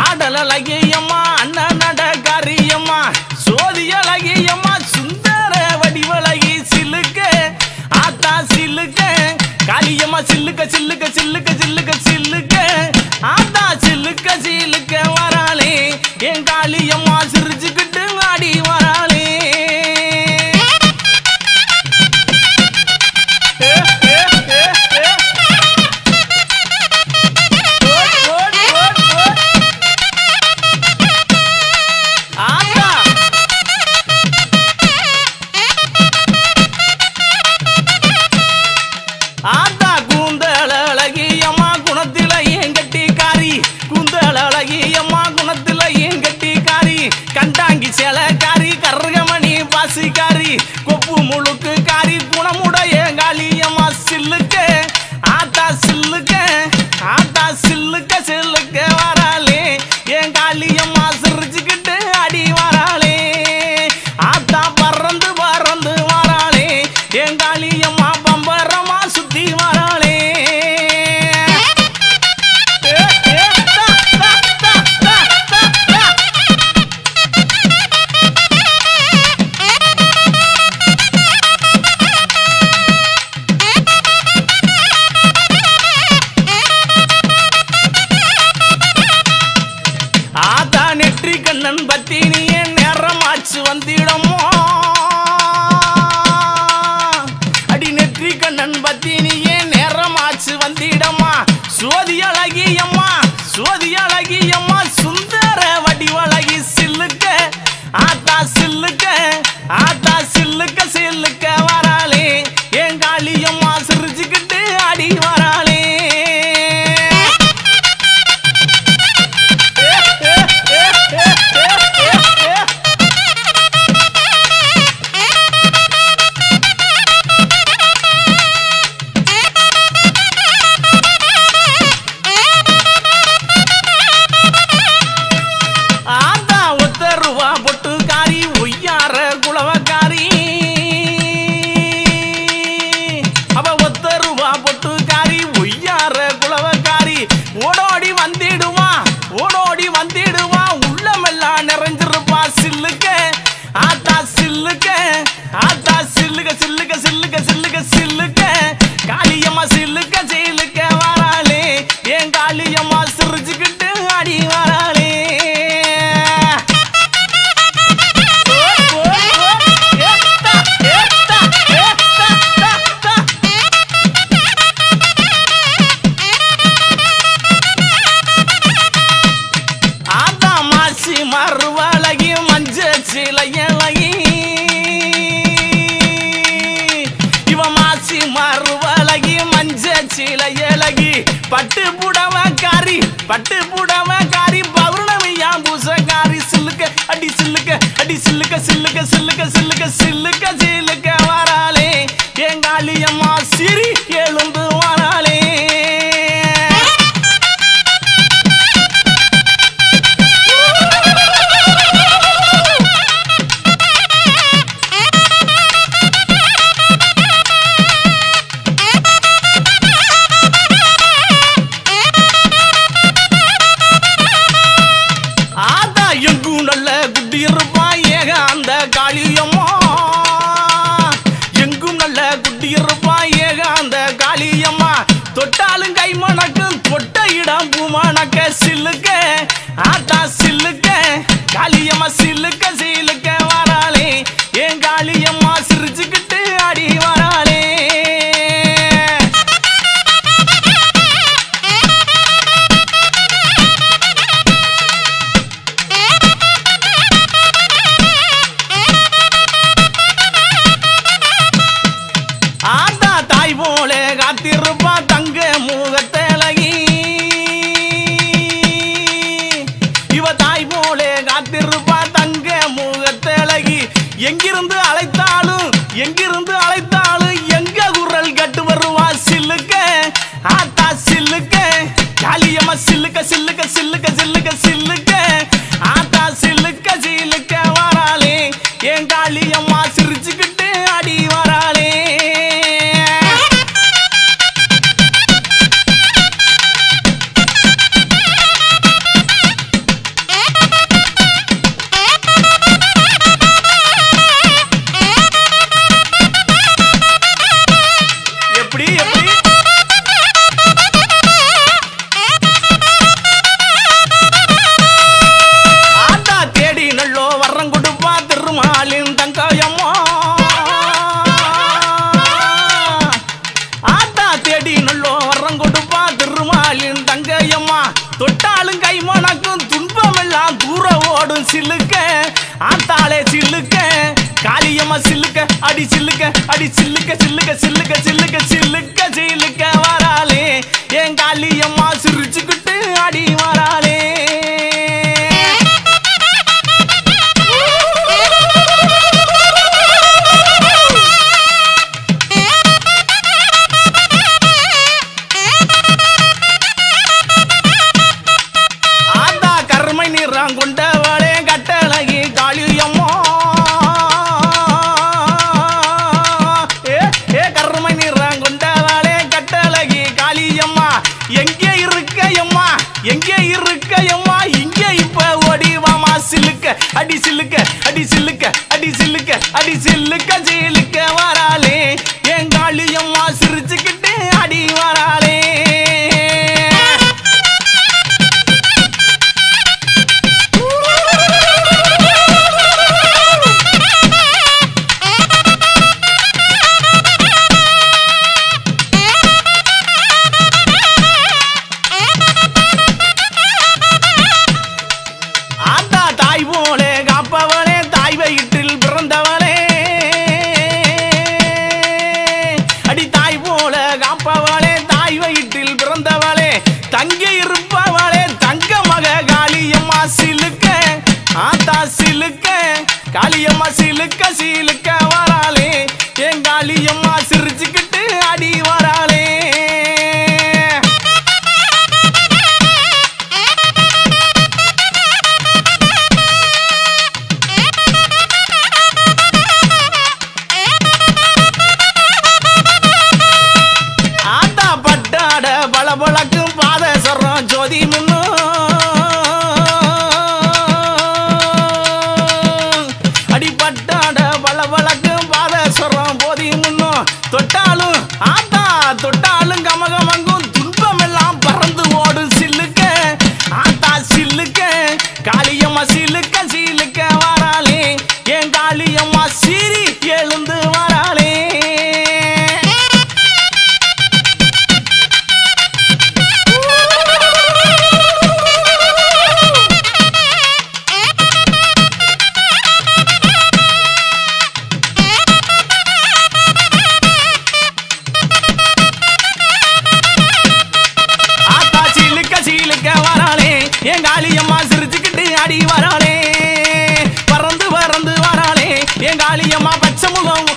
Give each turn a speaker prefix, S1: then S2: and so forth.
S1: ஆடல் அழகியம்மா அண்ணன் நட காரியம்மா சோதிய அழகியம்மா சுந்தர வடிவழகி சில்லுக்க ஆத்தா சில்லுக்க காளியம்மா சில்லுக்க சில்லுக்க சில்லுக்க சில்லுக்க சில்லுக்க ஆத்தா சில்லுக்க சில்லுக்க வராளே என் காளியம் compartir. சில்லுக்க சில்லுக்க வராளே. என் காளியம்மா அடி சில்லுக்க அடி சில்லுக்க சில்லுக்க சில்லுக்க சில்லுக்க சில்லுக்க சில்லுக்க. காளியம்மா தொட்டாலும் கைமணக்க அடி சில்லுக்க அடி சில்லுக்க சில்லுக்க சில்லுக்க சில்லுக்க சில்லுக்க அடி சில்லுக்க அடி சில்லுக்க அடி சில்லுக்க அடி சில்லுக்க ஜீலுக்க வாராளே. Diva. சில்லுக்க காளியம்மா சில்லுக்க சீலுக்க வராளே. என் காளியம்மா சிரி எழுந்து வராளே. Hold on.